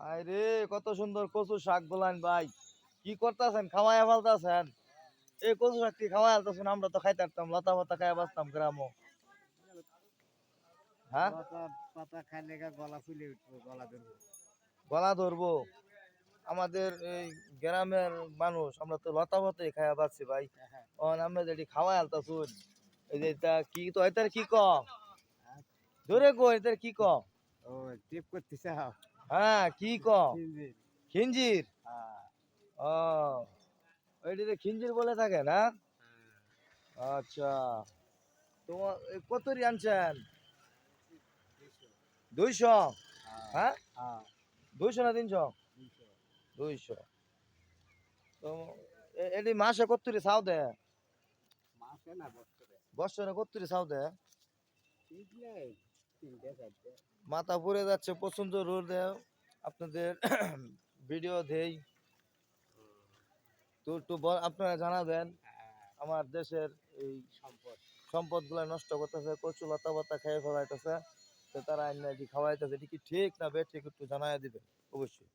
আরে কত সুন্দর কচু শাক গোলান ভাই। কি করতেছেন? ফেলতেছেন? এই কচু শাক কি খাওয়াই ফেলতেছেন? আমরা তো খাইতে পারতাম লতা পাতা খাই বাঁচতাম গ্রামও হ্যাঁ? পাতা পাতা খাইলে গলা ফুলে উঠবো গলা ধরবো। গলা ধরবো? আমাদের এই গ্রামের মানুষ আমরা তো লতা পাতাই খাইয়া পাচ্ছি ভাই। আমরা যেটি খাওয়াই আলতাছুন এই যে এটা কি তো এটার কি কম ধরে গো এটার কি ক? ও টিপ করতেছে হ্যাঁ কি ক? খিঞ্জির। হ্যাঁ। ও ওইটিতে খিঞ্জির বলে থাকে না আচ্ছা। তোমার কতরি আনছেন? দুইশো? হ্যাঁ। হ্যাঁ? দুইশো না তিনশো? দুইশো। তো এটি মাসে কত্তরি চাও দে? মাসে না বছরে? বছরে কত্তরি চাও দে? মাথা পড়ে যাচ্ছে প্রচণ্ড রোদে আপনাদের ভিডিও দেই। তো একটু আপনারা জানাবেন দেন, আমার দেশের এই সম্পদ সম্পদগুলো নষ্ট করতেছে, কচু লতা পাতা খেয়ে ফেলাইতেছে তারা আইন খাওয়াইতেছে, এটি কি ঠিক না বে ঠিক একটু জানাই দিবেন, অবশ্যই।